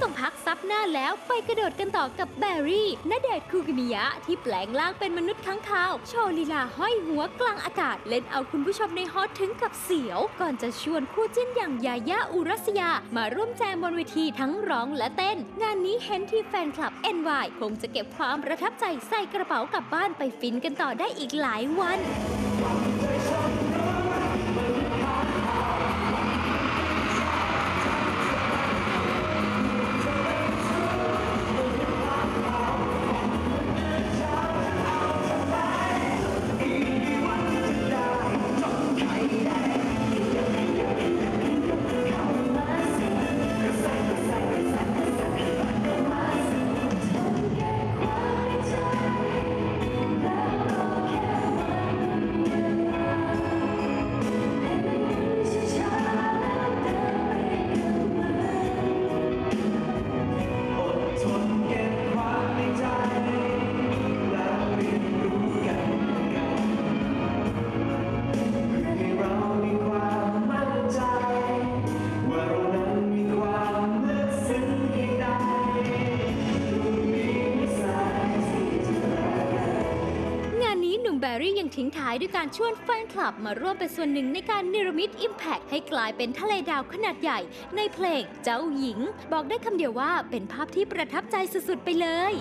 ต้องพักซับหน้าแล้วไปกระโดดกันต่อกับแบรี่ณเดชน์คูกิมิยะที่แปลงร่างเป็นมนุษย์ค้างคาว โชว์ลีลาห้อยหัวกลางอากาศ เล่นเอาคุณผู้ชมในฮอตถึงกับเสียว ก่อนจะชวนคู่จิ้นอย่างยาย่าอุรัสยา มาร่วมแจมบนเวทีทั้งร้องและเต้น งานนี้เห็นที่แฟนคลับ NY คงจะเก็บความประทับใจใส่กระเป๋ากลับบ้านไปฟินกันต่อได้อีกหลายวัน แบรี่ยังทิ้งท้ายด้วยการชวนแฟนคลับมาร่วมเป็นส่วนหนึ่งในการเนรมิต Impact ให้กลายเป็นทะเลดาวขนาดใหญ่ ในเพลงเจ้าหญิง บอกได้คำเดียวว่าเป็นภาพที่ประทับใจสุดๆไปเลย